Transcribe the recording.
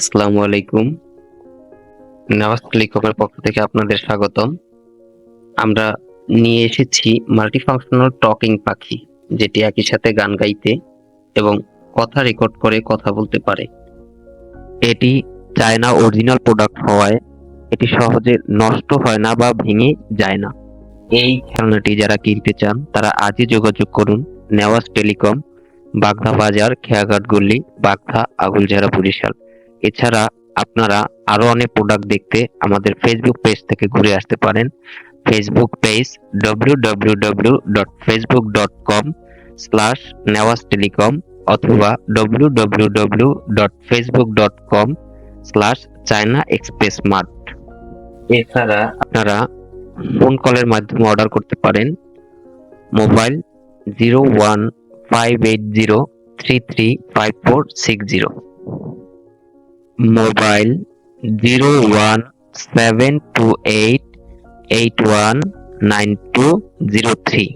আসসালামু আলাইকুম নাভাজ ক্লিককের পক্ষ থেকে আপনাদের স্বাগতম আমরা নিয়ে এসেছি মাল্টি ফাংশনাল টকিং পাখি যেটি একই সাথে গান গাইতে এবং কথা রেকর্ড করে কথা বলতে পারে এটি চায়না অরিজিনাল প্রোডাক্ট হওয়ায় এটি সহজে নষ্ট হয় না বা ভেঙে যায় না এই খেলনাটি যারা কিনতে চান তারা আজই যোগাযোগ করুন নেওয়াজ টেলিকম বাগধা বাজার খেয়াঘাট গল্লি বাগধা আগুলঝাড়া বরিশাল এছাড়া আপনারা আরও অনেক প্রোডাক্ট দেখতে আমাদের ফেসবুক পেজ থেকে ঘুরে আসতে পারেন Facebook page W W W dot Facebook dot com slash Nawaz telecom অথবা W W W dot Facebook dot com slash China express mart এছাড়া আপনারা ফোন কলের মাধ্যমে অর্ডার করতে পারেন mobile zero one five eight zero three three five four six zero Mobile 01728819203